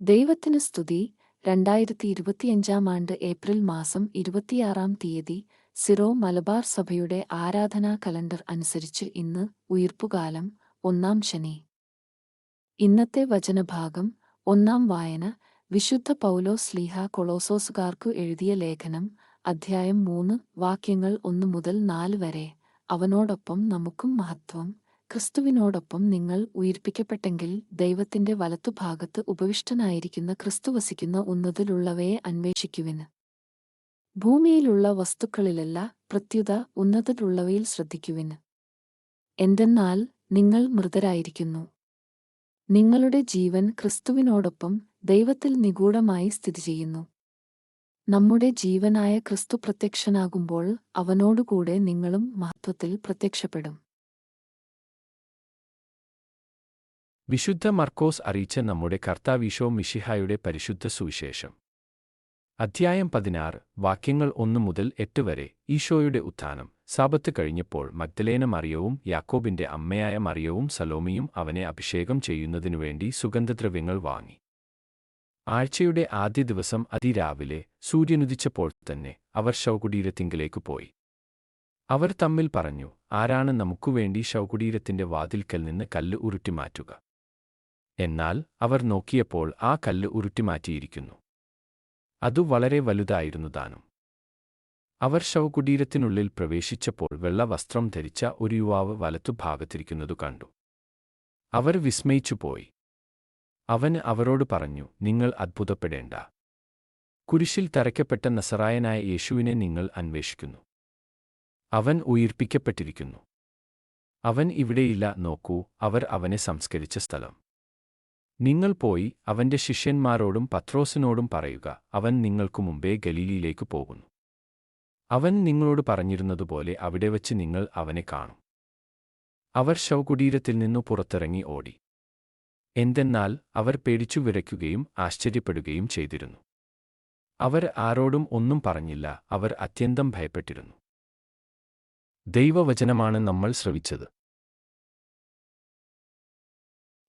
ദൈവത്തിന് സ്തുതി. രണ്ടായിരത്തി ഇരുപത്തിയഞ്ചാം ആണ്ട് ഏപ്രിൽ മാസം ഇരുപത്തിയാറാം തീയതി സിറോ മലബാർ സഭയുടെ ആരാധനാ കലണ്ടർ അനുസരിച്ച് ഇന്ന് ഉയിർപ്പുകാലം ഒന്നാം ശനി. ഇന്നത്തെ വചനഭാഗം ഒന്നാം വായന. വിശുദ്ധ പൗലോസ് ലീഹ കൊളോസോസുകാർക്കു എഴുതിയ ലേഖനം അധ്യായം മൂന്ന് വാക്യങ്ങൾ ഒന്നു മുതൽ നാല് വരെ. അവനോടൊപ്പം നമുക്കും മഹത്വം. ക്രിസ്തുവിനോടൊപ്പം നിങ്ങൾ ഉയിർപ്പിക്കപ്പെട്ടെങ്കിൽ ദൈവത്തിന്റെ വലത്തുഭാഗത്ത് ഉപവിഷ്ടനായിരിക്കുന്ന ക്രിസ്തു വസിക്കുന്ന ഉന്നതിലുള്ളവയെ അന്വേഷിക്കുവിന് ഭൂമിയിലുള്ള വസ്തുക്കളിലല്ല പ്രത്യുത ഉന്നതിലുള്ളവയിൽ ശ്രദ്ധിക്കുവിന് എന്തെന്നാൽ നിങ്ങൾ മൃതരായിരിക്കുന്നു. നിങ്ങളുടെ ജീവൻ ക്രിസ്തുവിനോടൊപ്പം ദൈവത്തിൽ നിഗൂഢമായി സ്ഥിതി ചെയ്യുന്നു നമ്മുടെ ജീവനായ ക്രിസ്തു പ്രത്യക്ഷനാകുമ്പോൾ അവനോടുകൂടെ നിങ്ങളും മഹത്വത്തിൽ പ്രത്യക്ഷപ്പെടും. വിശുദ്ധ മർക്കോസ് അറിയിച്ച നമ്മുടെ കർത്താവീശോ മിഷിഹായുടെ പരിശുദ്ധ സുവിശേഷം. അധ്യായം പതിനാറ് വാക്യങ്ങൾ ഒന്നു മുതൽ എട്ട് വരെ ഈശോയുടെ ഉത്ഥാനം. സാപത്ത് കഴിഞ്ഞപ്പോൾ മഗ്ദലേന മറിയവും യാക്കോബിന്റെ അമ്മയായ മറിയവും സലോമിയും അവനെ അഭിഷേകം ചെയ്യുന്നതിനുവേണ്ടി സുഗന്ധദ്രവ്യങ്ങൾ വാങ്ങി. ആഴ്ചയുടെ ആദ്യ ദിവസം അതിരാവിലെ സൂര്യനുദിച്ചപ്പോൾ തന്നെ അവർ ശവകുടീരത്തിങ്കിലേക്ക് പോയി. അവർ തമ്മിൽ പറഞ്ഞു ആരാണ് നമുക്കുവേണ്ടി ശവകുടീരത്തിന്റെ വാതിൽക്കൽ നിന്ന് കല്ല് ഉരുട്ടിമാറ്റുക? എന്നാൽ അവർ നോക്കിയപ്പോൾ ആ കല്ല് ഉരുട്ടിമാറ്റിയിരിക്കുന്നു. അതു വളരെ വലുതായിരുന്നു താനും. അവർ ശവകുടീരത്തിനുള്ളിൽ പ്രവേശിച്ചപ്പോൾ വെള്ള വസ്ത്രം ധരിച്ച ഒരു യുവാവ് വലത്തുഭാഗത്തിരിക്കുന്നതു കണ്ടു. അവർ വിസ്മയിച്ചുപോയി. അവൻ അവരോട് പറഞ്ഞു നിങ്ങൾ അത്ഭുതപ്പെടേണ്ട. കുരിശിൽ തറയ്ക്കപ്പെട്ട നസറായനായ യേശുവിനെ നിങ്ങൾ അന്വേഷിക്കുന്നു. അവൻ ഉയിർപ്പിക്കപ്പെട്ടിരിക്കുന്നു. അവൻ ഇവിടെയില്ല നോക്കൂ അവർ അവനെ സംസ്കരിച്ച സ്ഥലം. നിങ്ങൾ പോയി അവന്റെ ശിഷ്യന്മാരോടും പത്രോസിനോടും പറയുക അവൻ നിങ്ങൾക്കു മുമ്പേ ഗലീലിയിലേക്ക് പോകുന്നു. അവൻ നിങ്ങളോട് പറഞ്ഞിരുന്നതുപോലെ അവിടെ വച്ച് നിങ്ങൾ അവനെ കാണും. അവർ ശവകുടീരത്തിൽ നിന്നു പുറത്തിറങ്ങി ഓടി. എന്തെന്നാൽ അവർ പേടിച്ചു വിറയ്ക്കുകയും ആശ്ചര്യപ്പെടുകയും ചെയ്തിരുന്നു. അവർ ആരോടും ഒന്നും പറഞ്ഞില്ല അവർ അത്യന്തം ഭയപ്പെട്ടിരുന്നു. ദൈവവചനമാണ് നമ്മൾ ശ്രവിച്ചത്.